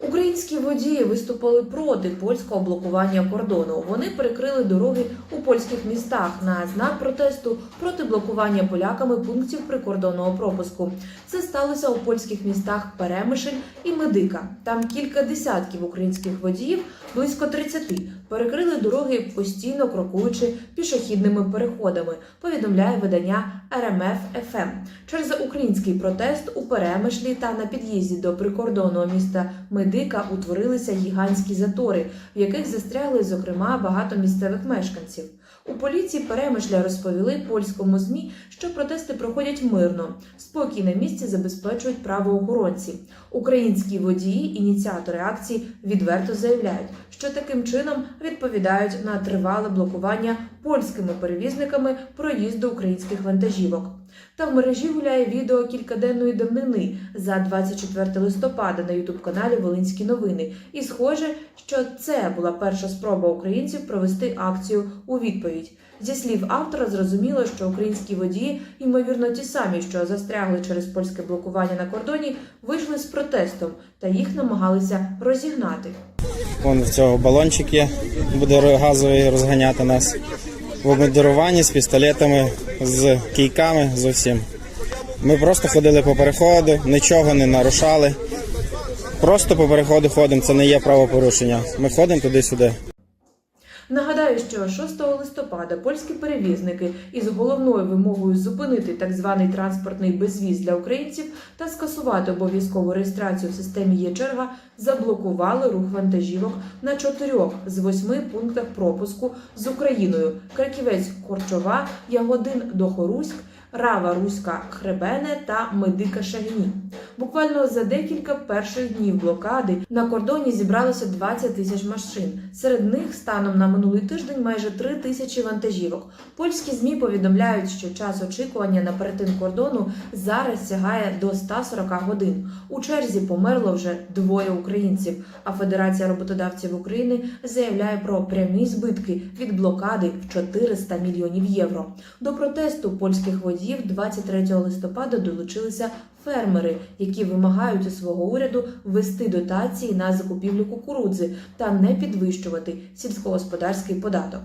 Українські водії виступили проти польського блокування кордону. Вони перекрили дороги у польських містах на знак протесту проти блокування поляками пунктів прикордонного пропуску. Це сталося у польських містах Перемишль і Медика. Там кілька десятків українських водіїв, близько 30, перекрили дороги, постійно крокуючи пішохідними переходами. Повідомляє видання РМФ ФМ. Через український протест у Перемишлі та на під'їзді до прикордонного міста Медика утворилися гігантські затори, в яких застрягли, зокрема, багато місцевих мешканців. У поліції Перемишля розповіли польському змі, що протести проходять мирно. Спокій на місці забезпечують правоохоронці. Українські водії, ініціатори акції, відверто заявляють, що таким чином відповідають на тривале блокування польськими перевізниками проїзду українських вантажівок. Та в мережі гуляє відео кількаденної давнини за 24 листопада на ютуб-каналі Волинські новини. І схоже, що це була перша спроба українців провести акцію у відповідь. Зі слів автора, зрозуміло, що українські водії, ймовірно, ті самі, що застрягли через польське блокування на кордоні, вийшли з протестом та їх намагалися розігнати. Вон в цього балончик є, буде газовий розганяти нас. В обмундируванні з пістолетами, з кійками, з усім. Ми просто ходили по переходу, нічого не нарушали. Просто по переходу ходимо, це не є правопорушення. Ми ходимо туди-сюди. Нагадаю, що 6 листопада польські перевізники із головною вимогою зупинити так званий транспортний безвіз для українців та скасувати обов'язкову реєстрацію в системі Є-черга заблокували рух вантажівок на чотирьох з восьми пунктах пропуску з Україною: Краківець Корчова, Ягодин Дохоруськ. Рава Руська Хребене та Медика Шагні. Буквально за декілька перших днів блокади на кордоні зібралося 20 тисяч машин. Серед них станом на минулий тиждень майже 3 тисячі вантажівок. Польські змі повідомляють, що час очікування на перетин кордону зараз сягає до 140 годин. У черзі померло вже двоє українців. А Федерація роботодавців України заявляє про прямі збитки від блокади в 400 мільйонів євро. До протесту польських водіїв 23 листопада долучилися фермери, які вимагають у свого уряду ввести дотації на закупівлю кукурудзи та не підвищувати сільськогосподарський податок.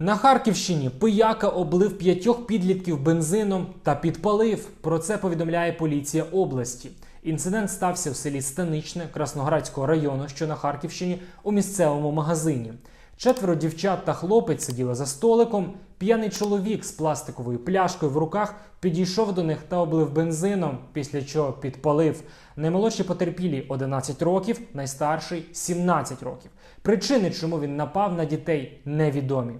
На Харківщині пияка облив п'ятьох підлітків бензином та підпалив. Про це повідомляє поліція області. Інцидент стався в селі Станичне Красноградського району, що на Харківщині, у місцевому магазині. Четверо дівчат та хлопець сиділи за столиком. П'яний чоловік з пластиковою пляшкою в руках підійшов до них та облив бензином, після чого підпалив. Наймолодші потерпілі 11 років, найстарший 17 років. Причини, чому він напав на дітей, невідомі.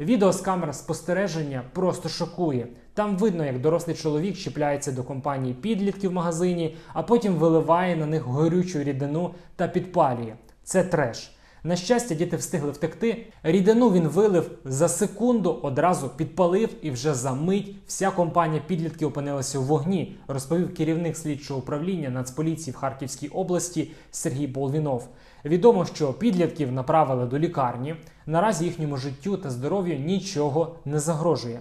Відео з камер спостереження просто шокує. Там видно, як дорослий чоловік чіпляється до компанії підлітків в магазині, а потім виливає на них горючу рідину та підпалює. Це треш. На щастя, діти встигли втекти. Рідину він вилив за секунду, одразу підпалив, і вже за мить вся компанія підлітків опинилася у вогні, розповів керівник слідчого управління Нацполіції в Харківській області Сергій Болвінов. Відомо, що підлітків направили до лікарні. Наразі їхньому життю та здоров'ю нічого не загрожує.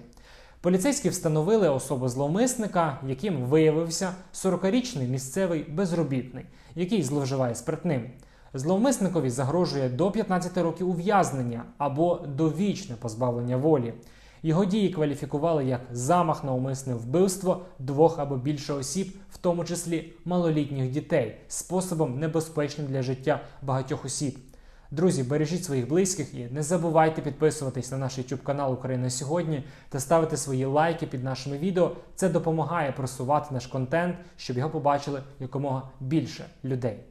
Поліцейські встановили особу зловмисника, яким виявився 40-річний місцевий безробітний, який зловживає спиртним. Зловмисникові загрожує до 15 років ув'язнення або довічне позбавлення волі. Його дії кваліфікували як замах на умисне вбивство двох або більше осіб, в тому числі малолітніх дітей, способом небезпечним для життя багатьох осіб. Друзі, бережіть своїх близьких і не забувайте підписуватись на наш YouTube канал Україна сьогодні та ставити свої лайки під нашими відео. Це допомагає просувати наш контент, щоб його побачили якомога більше людей.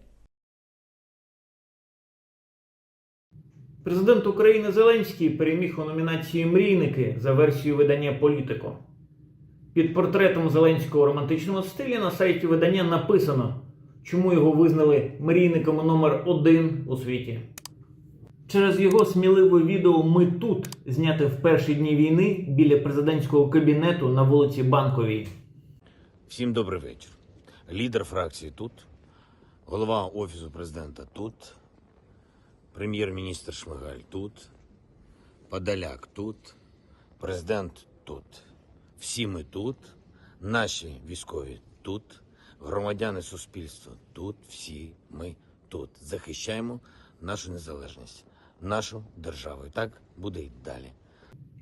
Президент України Зеленський переміг у номінації Мрійники за версією видання Політико. Під портретом Зеленського у романтичному стилі на сайті видання написано, чому його визнали мрійником номер один у світі. Через його сміливе відео Ми тут зняте в перші дні війни біля президентського кабінету на вулиці Банковій. Всім добрий вечір. Лідер фракції тут, голова Офісу президента тут, прем'єр-міністр Шмигаль тут, Подоляк тут, президент тут. Всі ми тут, Наші військові тут, громадяни суспільства тут, всі ми тут. Захищаємо нашу незалежність, нашу державу. І так буде і далі.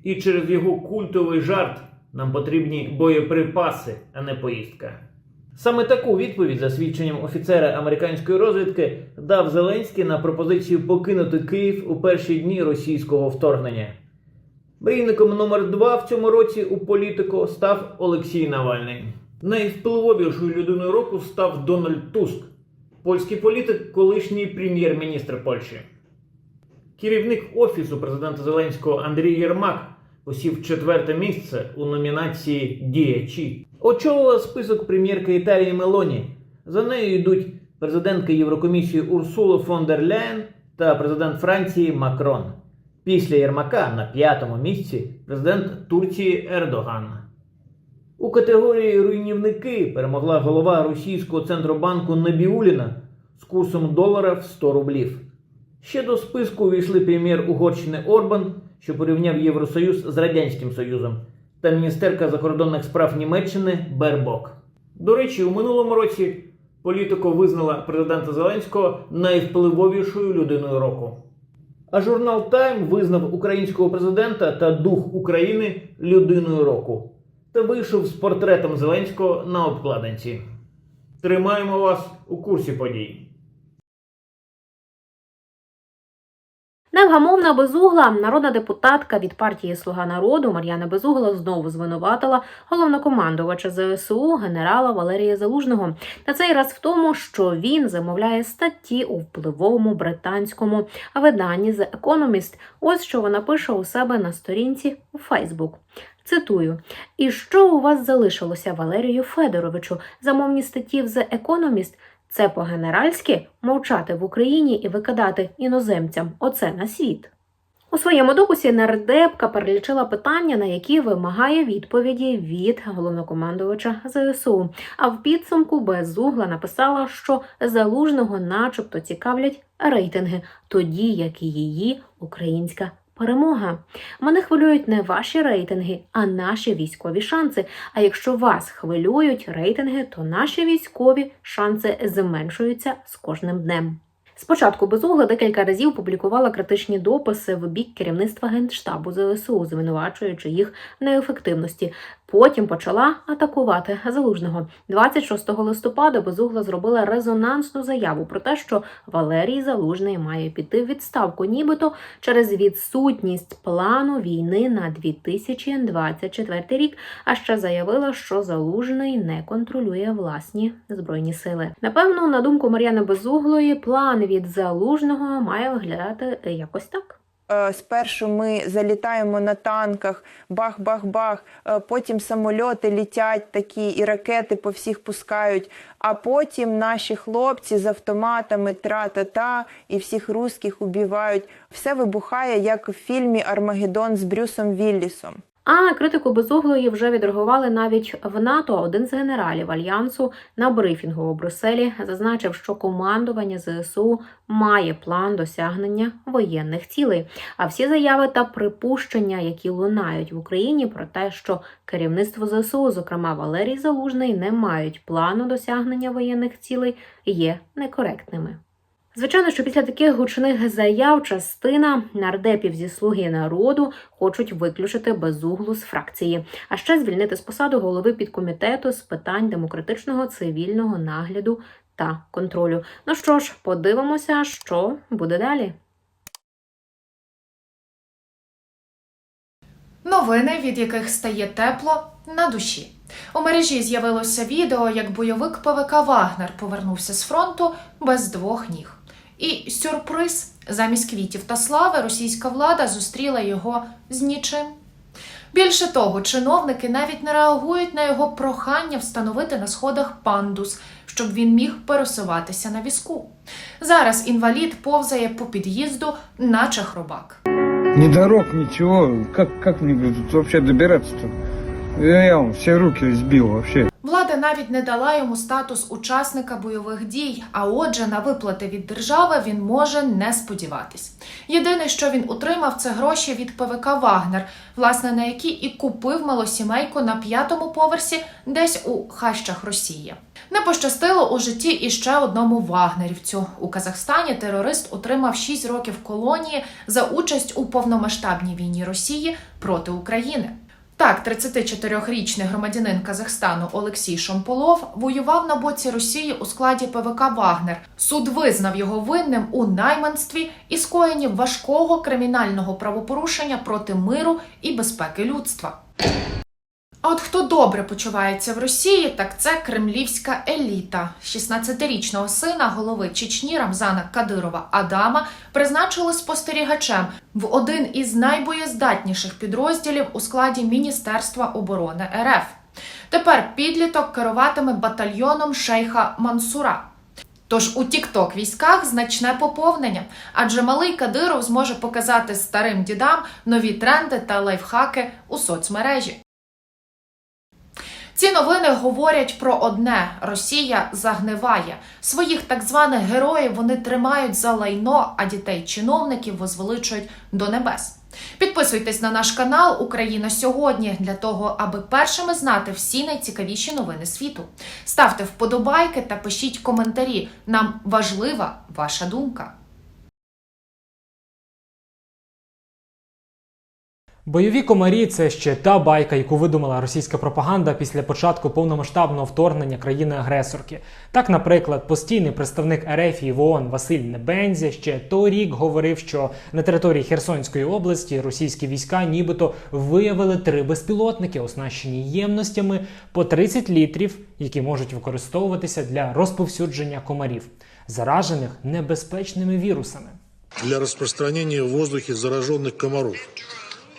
І через його культовий жарт нам потрібні боєприпаси, а не поїздка. Саме таку відповідь, за свідченням офіцера американської розвідки, дав Зеленський на пропозицію покинути Київ у перші дні російського вторгнення. Мрійником номер два в цьому році у політику став Олексій Навальний. Найвпливовішою людиною року став Дональд Туск, польський політик, колишній прем'єр-міністр Польщі. Керівник офісу президента Зеленського Андрій Єрмак посів четверте місце у номінації Діячі. Очолила список прем'єрка Італії Мелоні. За нею йдуть президентка Єврокомісії Урсула фон дер Ляєн та президент Франції Макрон. Після Єрмака на п'ятому місці президент Турції Ердоган. У категорії руйнівники перемогла голова російського центробанку Набіуліна з курсом долара в 100 рублів. Ще до списку увійшли прем'єр Угорщини Орбан, що порівняв Євросоюз з Радянським Союзом, та міністерка закордонних справ Німеччини Бербок. До речі, у минулому році політико визнала президента Зеленського найвпливовішою людиною року. А журнал Тайм визнав українського президента та дух України людиною року та вийшов з портретом Зеленського на обкладинці. Тримаємо вас у курсі подій. Невгамовна безугла народна депутатка від партії Слуга народу Мар'яна Безугла знову звинуватила головнокомандувача ЗСУ генерала Валерія Залужного. На цей раз в тому, що він замовляє статті у впливовому британському виданні The Economist. Ось що вона пише у себе на сторінці у Фейсбук. Цитую: І що у вас залишилося Валерію Федоровичу? Замовні статті в The Economist це по-генеральськи мовчати в Україні і викидати іноземцям оце на світ. У своєму дописі нардепка перелічила питання, на які вимагає відповіді від головнокомандувача ЗСУ. А в підсумку безугла написала, що залужного, начебто, цікавлять рейтинги, тоді як її українська перемога. Мене хвилюють не ваші рейтинги, а наші військові шанси. А якщо вас хвилюють рейтинги, то наші військові шанси зменшуються з кожним днем. Спочатку безугла декілька разів публікувала критичні дописи в бік керівництва генштабу ЗСУ, звинувачуючи їх неефективності. Потім почала атакувати залужного. 26 листопада безугла зробила резонансну заяву про те, що Валерій Залужний має піти в відставку, нібито через відсутність плану війни на 2024 рік. А ще заявила, що залужний не контролює власні збройні сили. Напевно, на думку Мар'яни Безуглої, план від залужного має виглядати якось так. Е, Спершу ми залітаємо на танках, бах-бах-бах, е, потім самольоти літять такі і ракети по всіх пускають. А потім наші хлопці з автоматами тра-та-та і всіх русських убивають. Все вибухає, як в фільмі Армагеддон з Брюсом Віллісом. А критику безуглої вже відреагували навіть в НАТО. Один з генералів альянсу на брифінгу у Брюсселі зазначив, що командування ЗСУ має план досягнення воєнних цілей. А всі заяви та припущення, які лунають в Україні, про те, що керівництво ЗСУ, зокрема Валерій Залужний, не мають плану досягнення воєнних цілей, є некоректними. Звичайно, що після таких гучних заяв частина нардепів зі слуги народу хочуть виключити безуглу з фракції, а ще звільнити з посаду голови підкомітету з питань демократичного цивільного нагляду та контролю. Ну що ж, подивимося, що буде далі. Новини, від яких стає тепло на душі. У мережі з'явилося відео, як бойовик ПВК Вагнер повернувся з фронту без двох ніг. І сюрприз замість квітів та слави російська влада зустріла його з нічим. Більше того, чиновники навіть не реагують на його прохання встановити на сходах пандус, щоб він міг пересуватися на візку. Зараз інвалід повзає по під'їзду, наче хробак. Ни дорог, как мне тут вообще добираться-то? Я вам все руки сбил вообще. Навіть не дала йому статус учасника бойових дій, а отже, на виплати від держави він може не сподіватись. Єдине, що він отримав, це гроші від ПВК Вагнер, власне, на які і купив малосімейку на п'ятому поверсі, десь у хащах Росії. Не пощастило у житті і ще одному вагнерівцю. У Казахстані терорист отримав 6 років колонії за участь у повномасштабній війні Росії проти України. Так, 34-річний громадянин Казахстану Олексій Шомполов воював на боці Росії у складі ПВК Вагнер. Суд визнав його винним у найманстві і скоєнні важкого кримінального правопорушення проти миру і безпеки людства. А от хто добре почувається в Росії, так це кремлівська еліта. 16-річного сина голови Чечні Рамзана Кадирова Адама призначили спостерігачем в один із найбоєздатніших підрозділів у складі Міністерства оборони РФ. Тепер підліток керуватиме батальйоном шейха Мансура. Тож у тікток військах значне поповнення, адже малий Кадиров зможе показати старим дідам нові тренди та лайфхаки у соцмережі. Ці новини говорять про одне: Росія загниває. Своїх так званих героїв вони тримають за лайно, а дітей чиновників возвеличують до небес. Підписуйтесь на наш канал Україна сьогодні для того, аби першими знати всі найцікавіші новини світу. Ставте вподобайки та пишіть коментарі. Нам важлива ваша думка. Бойові комарі це ще та байка, яку видумала російська пропаганда після початку повномасштабного вторгнення країни-агресорки. Так, наприклад, постійний представник РФ в ООН Василь Небензя ще торік говорив, що на території Херсонської області російські війська нібито виявили три безпілотники, оснащені ємностями по 30 літрів, які можуть використовуватися для розповсюдження комарів, заражених небезпечними вірусами. для распространения в воздухе зараженных комаров,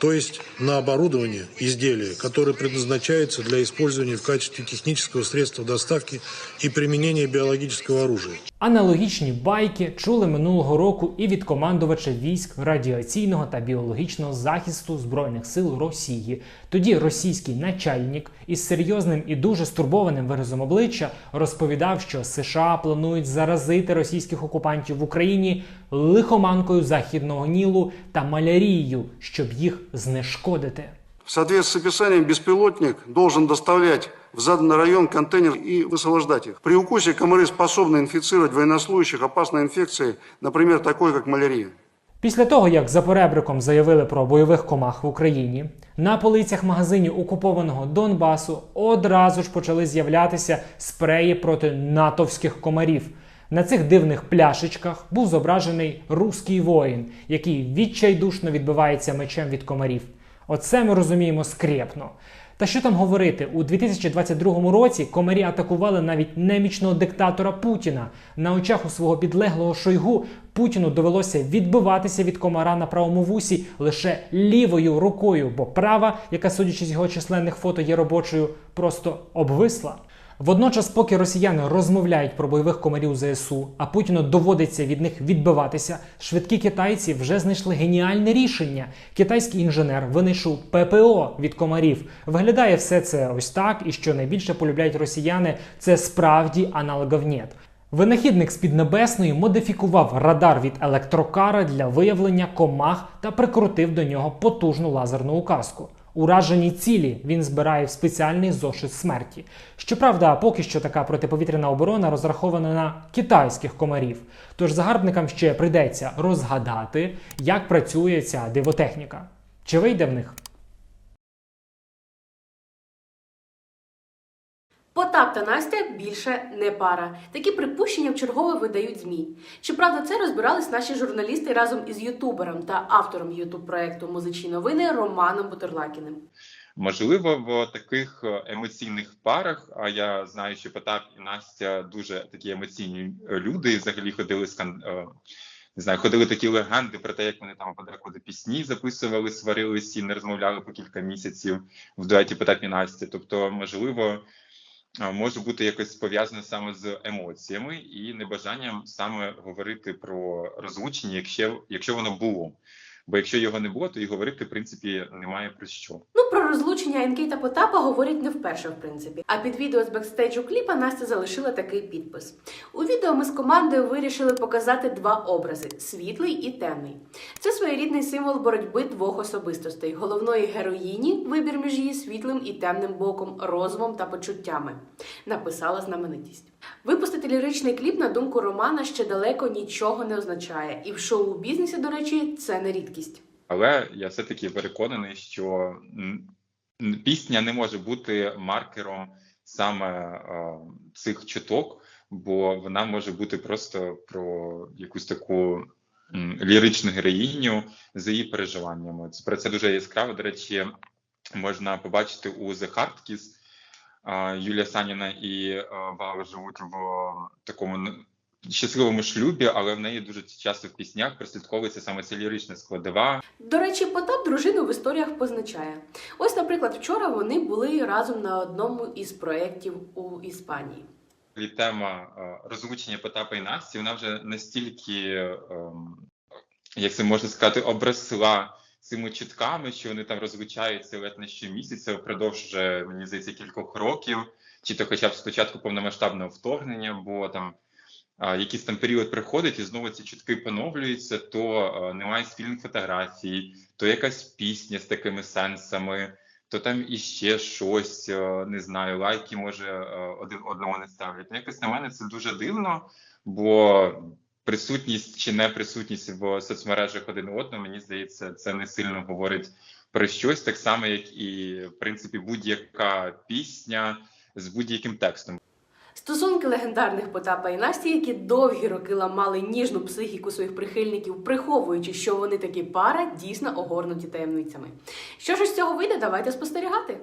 то есть на оборудование изделия, которое предназначается для использования в качестве технического средства доставки и применения биологического оружия. Аналогічні байки чули минулого року і від командувача військ радіаційного та біологічного захисту збройних сил Росії. Тоді російський начальник із серйозним і дуже стурбованим виразом обличчя розповідав, що США планують заразити російських окупантів в Україні лихоманкою західного Нілу та малярією, щоб їх знешкодити. В соответствии с описанием, беспилотник должен доставлять в заданный район контейнер и высвобождать их. При укусе комары способны инфицировать военнослужащих опасной инфекцией, например, такой как малярия. Після того, як за поребриком заявили про бойових комах в Україні, на полицях магазинів окупованого Донбасу одразу ж почали з'являтися спреї проти натовських комарів. На цих дивних пляшечках був зображений руський воїн, який відчайдушно відбивається мечем від комарів. Оце ми розуміємо скрепно. Та що там говорити, у 2022 році комарі атакували навіть немічного диктатора Путіна. На очах у свого підлеглого Шойгу Путіну довелося відбиватися від комара на правому вусі лише лівою рукою, бо права, яка, судячи з його численних фото, є робочою, просто обвисла. Водночас, поки росіяни розмовляють про бойових комарів ЗСУ, а Путіну доводиться від них відбиватися, швидкі китайці вже знайшли геніальне рішення. Китайський інженер винайшов ППО від комарів. Виглядає все це ось так, і що найбільше полюбляють росіяни, це справді аналогов нет. Винахідник з Піднебесної модифікував радар від електрокара для виявлення комах та прикрутив до нього потужну лазерну указку. Уражені цілі він збирає в спеціальний зошит смерті. Щоправда, поки що така протиповітряна оборона розрахована на китайських комарів. Тож загарбникам ще прийдеться розгадати, як працює ця дивотехніка. Чи вийде в них? Потап та Настя більше не пара. Такі припущення вчергове видають ЗМІ. Щоправда, це розбирались наші журналісти разом із ютубером та автором ютуб проекту Музичні новини Романом Бутерлакіним. Можливо, в таких е, емоційних парах, а я знаю, що Потап і Настя дуже такі емоційні люди, і взагалі ходили скан... е, не знаю, ходили такі легенди про те, як вони там подекуди пісні записували, сварились і не розмовляли по кілька місяців в дуеті Потап і Настя. Тобто, можливо, е, може бути якось пов'язане саме з емоціями і небажанням саме говорити про розлучення, якщо, якщо воно було. Бо якщо його не було, то і говорити в принципі немає про що. Ну, про розлучення НК та Потапа говорять не вперше, в принципі. А під відео з бекстейджу кліпа Настя залишила такий підпис. У відео ми з командою вирішили показати два образи: світлий і темний. Це своєрідний символ боротьби двох особистостей: головної героїні, вибір між її світлим і темним боком, розумом та почуттями. Написала знаменитість. Випустити ліричний кліп, на думку Романа, ще далеко нічого не означає, і в шоу-бізнесі, до речі, це не рідкість. Але я все-таки переконаний, що пісня не може бути маркером саме е, цих чуток, бо вона може бути просто про якусь таку ліричну героїню з її переживаннями. Про це дуже яскраво. До речі, можна побачити у The Hard Kiss. Юлія Саніна і е, живуть в такому щасливому шлюбі, але в неї дуже часто в піснях прослідковується саме ця лірична складова. До речі, Потап дружину в історіях позначає. Ось, наприклад, вчора вони були разом на одному із проєктів у Іспанії. І тема е, розлучення Потапа і Насті, вона вже настільки, ем, як це можна сказати, обросла цими чутками, що вони там розлучаються ледь не щомісяця впродовж вже, мені здається, кількох років, чи то хоча б спочатку повномасштабного вторгнення, бо там якийсь там період приходить, і знову ці чутки поновлюються, то немає спільних фотографій, то якась пісня з такими сенсами, то там іще щось, не знаю, лайки може один одному не ставлять. Ну, якось на мене це дуже дивно, бо присутність чи не присутність в соцмережах один одного, мені здається, це не сильно говорить про щось, так само, як і в принципі будь-яка пісня з будь-яким текстом. Стосунки легендарних Потапа і Насті, які довгі роки ламали ніжну психіку своїх прихильників, приховуючи, що вони такі пара, дійсно огорнуті таємницями. Що ж із цього вийде, давайте спостерігати.